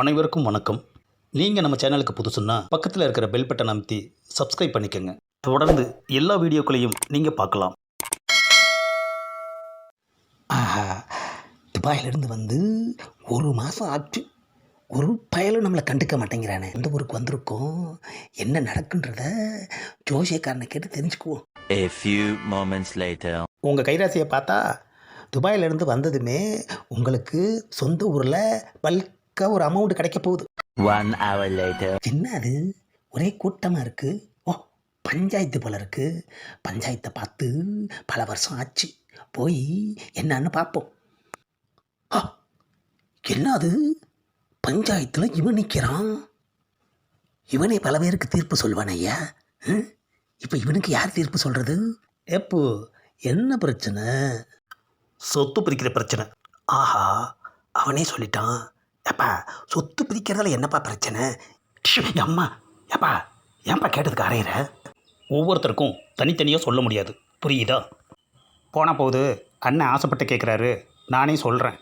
அனைவருக்கும் வணக்கம். நீங்கள் நம்ம சேனலுக்கு புதுசுன்னா பக்கத்தில் இருக்கிற பெல் பட்டனை அமைத்தி சப்ஸ்கிரைப் பண்ணிக்கோங்க. தொடர்ந்து எல்லா வீடியோக்களையும் நீங்கள் பார்க்கலாம். ஆஹா துபாயிலிருந்து வந்து ஒரு மாதம் ஆச்சு. ஒரு பயலும் நம்மளை கண்டுக்க மாட்டேங்கிறானே. இந்த ஊருக்கு வந்திருக்கோம்? என்ன நடக்குன்றத ஜோசியக்காரனை கேட்டு தெரிஞ்சுக்குவோம். A few moments later. உங்கள் கைராசியை பார்த்தா துபாயிலிருந்து வந்ததுமே உங்களுக்கு சொந்த ஊரில் பல்காக ஒரு அமௌண்ட் கிடைக்க போகுது. One hour later. என்ன அது? ஒரே கூட்டமாக இருக்குது ஓ பஞ்சாயத்து போல இருக்கு. பஞ்சாயத்தை பார்த்து பல வருஷம் ஆச்சு. போய் என்னன்னு பார்ப்போம். ஆ, என்ன அது? பஞ்சாயத்தில் இவன் நிற்கிறான் இவனே பல பேருக்கு தீர்ப்பு சொல்வான் ஐயா. இப்போ இவனுக்கு யார் தீர்ப்பு சொல்கிறது எப்போ என்ன பிரச்சனை? சொத்து பிரிக்கிற பிரச்சனை. ஆஹா அவனே சொல்லிட்டான். ஏப்பா சொத்து பிரிக்கிறதுல என்னப்பா பிரச்சனை? அம்மா ஏப்பா ஏன்பா கேட்டதுக்கு அறையிற? ஒவ்வொருத்தருக்கும் தனித்தனியாக சொல்ல முடியாது. புரியுதா? போன போது அண்ணன் ஆசைப்பட்டு கேட்குறாரு நானே சொல்கிறேன்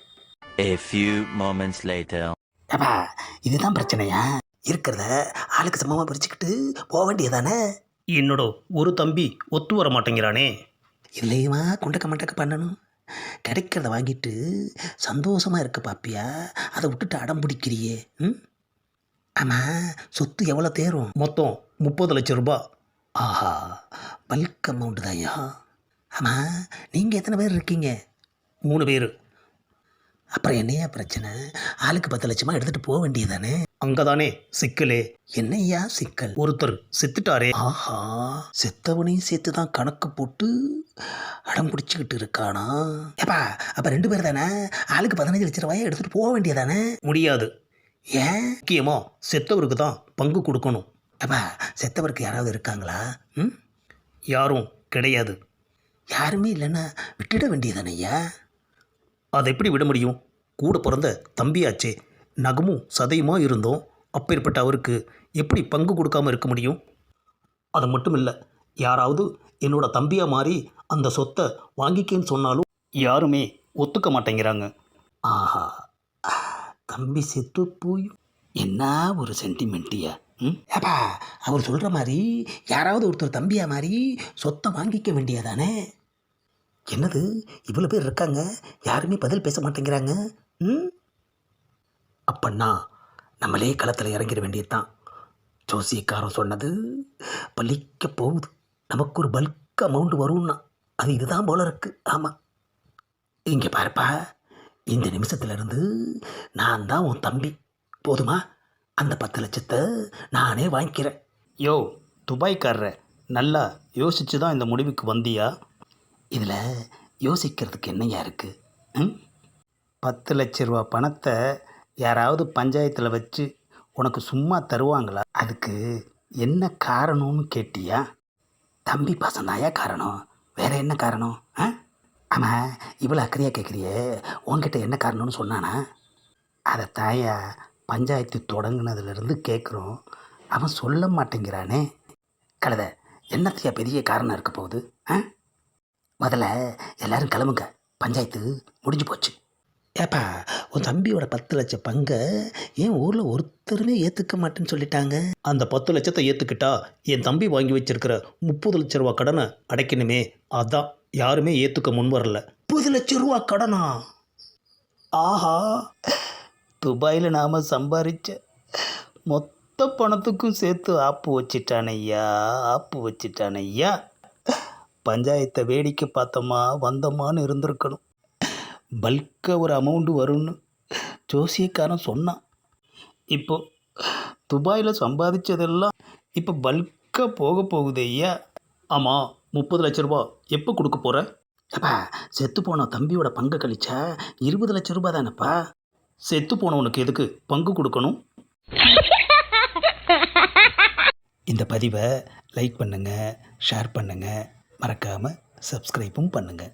A few moments later. ஏப்பா இதுதான் பிரச்சனையா? இருக்கிறத ஆளுக்கு சமமாக பிரிச்சுக்கிட்டு போக வேண்டியதானே என்னோட ஒரு தம்பி ஒத்து வர மாட்டேங்கிறானே. இல்லையுமா குண்டக்க மண்டக்க பண்ணணும்? கிடைக்கிறத வாங்கிட்டு சந்தோஷமாக இருக்க பாப்பியா. அதை விட்டுட்டு அடம் பிடிக்கிறியே. ம்? ஆமாம் சொத்து எவ்வளோ தேரும்? மொத்தம் முப்பது லட்சம் ரூபா. ஆஹா பல்க் அமௌண்ட் தான்யா ஆமாம் நீங்கள் எத்தனை பேர் இருக்கீங்க? மூணு பேர். அப்புறம் என்னையா பிரச்சனை? ஆளுக்கு பத்து லட்சமாக எடுத்துகிட்டு போக வேண்டியதானே அங்கதானே சிக்கலே. என்னய்யா சிக்கல்? ஒருத்தர் செத்துட்டாரே. ஆஹா செத்தவனையும் சேர்த்து தான் கணக்கு போட்டு அடம் பிடிச்சிக்கிட்டு இருக்கானா? ஏப்பா அப்போ ரெண்டு பேர் தானே? ஆளுக்கு பதினஞ்சு லட்ச ரூபாயை எடுத்துகிட்டு போக வேண்டியதானே? முடியாது. ஏன்? முக்கியமாக செத்தவருக்கு தான் பங்கு கொடுக்கணும். ஏப்பா செத்தவருக்கு யாராவது இருக்காங்களா? ம்? யாரும் கிடையாது. யாருமே இல்லைன்னா விட்டுட வேண்டியதானே ஐயா அதை எப்படி விட முடியும்? கூட பிறந்த தம்பியாச்சே. நகமும் சதையுமா இருந்தோம்? அப்பேற்பட்ட அவருக்கு எப்படி பங்கு கொடுக்காம இருக்க முடியும்? அது மட்டும் இல்லை யாராவது என்னோட தம்பியா மாறி அந்த சொத்தை வாங்கிக்கேன்னு சொன்னாலும் யாருமே ஒத்துக்க மாட்டேங்கிறாங்க. ஆஹா தம்பி செத்து போய் என்ன ஒரு சென்டிமெண்ட்டியா ம்? ஏப்பா அவர் சொல்கிற மாதிரி யாராவது ஒருத்தர் தம்பியா மாதிரி சொத்தை வாங்கிக்க வேண்டியதானே? என்னது இவ்வளோ பேர் இருக்காங்க யாருமே பதில் பேச மாட்டேங்கிறாங்க? ம்? அப்பன்னா நம்மளே களத்தில் இறங்கிட வேண்டியதுதான். ஜோசியக்காரன் சொன்னது பலிக்க போகுது. நமக்கு ஒரு பல்க் அமௌண்ட் வரும்னா அது இதுதான் போல இருக்கு. ஆமாம் இங்கே பாருப்பா இந்த நிமிஷத்துலேருந்து நான் தான் உன் தம்பி. போதுமா? அந்த பத்து லட்சத்தை நானே வாங்கிக்கிறேன். யோ துபாய்க்காரர நல்லா யோசிச்சு தான் இந்த முடிவுக்கு வந்தியா? இதில் யோசிக்கிறதுக்கு என்னையா இருக்குது ம்? பத்து லட்ச ரூபா பணத்தை யாராவது பஞ்சாயத்தில் வச்சு உனக்கு சும்மா தருவாங்களா? அதுக்கு என்ன காரணம்னு கேட்டியா? தம்பி பசந்தாயா காரணம்? வேற என்ன காரணம்? ஆ? ஆமாம் இவ்வளோ அக்கறையாக கேட்குறியே உன்கிட்ட என்ன காரணம்னு சொன்னானா? அதை தாயா பஞ்சாயத்து தொடங்கினதுலேருந்து கேட்குறோம் அவன் சொல்ல மாட்டேங்கிறானே. கழுத என்னத்தையா பெரிய காரணம் இருக்க போகுது? ஆ? முதல்ல எல்லாரும் கிளம்புங்க. பஞ்சாயத்து முடிஞ்சு போச்சு. ஏப்பா உன் தம்பியோட பத்து லட்சம் பங்கை என் ஊரில் ஒருத்தருமே ஏற்றுக்க மாட்டேன்னு சொல்லிட்டாங்க? அந்த பத்து லட்சத்தை ஏற்றுக்கிட்டா என் தம்பி வாங்கி வச்சிருக்கிற முப்பது லட்ச ரூபா கடனை அடைக்கணுமே. அதான் யாருமே ஏற்றுக்க முன் வரல. முப்பது லட்சம் ரூபா கடனா? ஆஹா துபாயில் நாம் சம்பாதிச்ச மொத்த பணத்துக்கும் சேர்த்து ஆப்பு வச்சிட்டானையா ஆப்பு வச்சிட்டானையா பஞ்சாயத்தை வேடிக்கை பார்த்தோமா வந்தோமான்னு இருந்திருக்கணும். பல்காக ஒரு அமௌண்ட்டு வரும்னு ஜோசியக்காரன் சொன்னான். இப்போ துபாயில் சம்பாதிச்சதெல்லாம் இப்போ பல்காக போக போகுது ஐயா. ஆமாம் முப்பது லட்ச ரூபா. எப்போ கொடுக்க போகிற அப்பா செத்து போன தம்பியோட பங்கு கழிச்சா இருபது லட்சம் ரூபா தானேப்பா. செத்து போனவனுக்கு எதுக்கு பங்கு கொடுக்கணும்? இந்த பதிவை லைக் பண்ணுங்கள் ஷேர் பண்ணுங்கள் மறக்காமல் சப்ஸ்கிரைப்பும் பண்ணுங்கள்